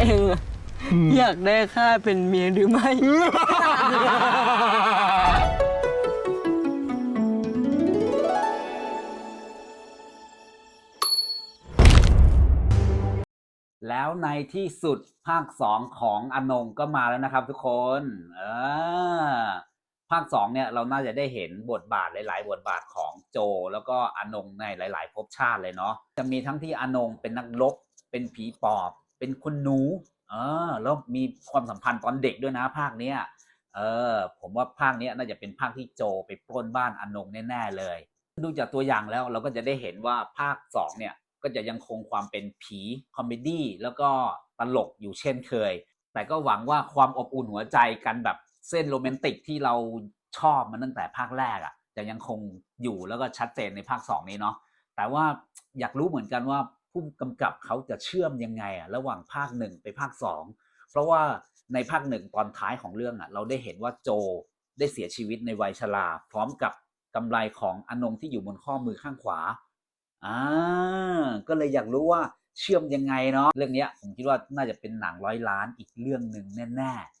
เองอะอยากได้ข้าเป็นเมียหรือไม่ แล้วในที่สุดภาคสองของอนงก็มาแล้วนะครับทุกคน เออ ภาคสองเนี่ยเราน่าจะได้เห็นบทบาทหลาย ๆ บทบาทของโจ แล้วก็อนงในหลาย ๆภพชาติเลยเนาะ จะมีทั้งที่อนงเป็นนักรบเป็นผีปอบ เป็นคนหนู เออ แล้วมีความสัมพันธ์ตอนเด็กด้วยนะภาคเนี้ย เออ ผมว่าภาคเนี้ยน่าจะเป็นภาคที่โจไปปล้นบ้านอนงแน่ๆเลย ดูจากตัวอย่างแล้วเราก็จะได้เห็นว่าภาคสองเนี่ยก็จะยังคงความเป็นผีคอมเมดี้แล้วก็ตลกอยู่เช่นเคย แต่ก็หวังว่าความอบอุ่นหัวใจกันแบบเส้นโรแมนติกที่เราชอบมาตั้งแต่ภาคแรกอะ่ะจะยังคงอยู่แล้วก็ชัดเจนในภาคสองนี้เนาะแต่ว่าอยากรู้เหมือนกันว่า ผู้กำกับเขาจะเชื่อมยังไงอะระหว่างภาคหนึ่งไปภาคสองเพราะว่าในภาคหนึ่งตอนท้ายของเรื่องอะเราได้เห็นว่าโจได้เสียชีวิตในวัยชราพร้อมกับกำไรของอนงที่อยู่บนข้อมือข้างขวาอ่าก็เลยอยากรู้ว่าเชื่อมยังไงเนาะเรื่องนี้ผมคิดว่าน่าจะเป็นหนังร้อยล้านอีกเรื่องหนึ่งแน่ๆ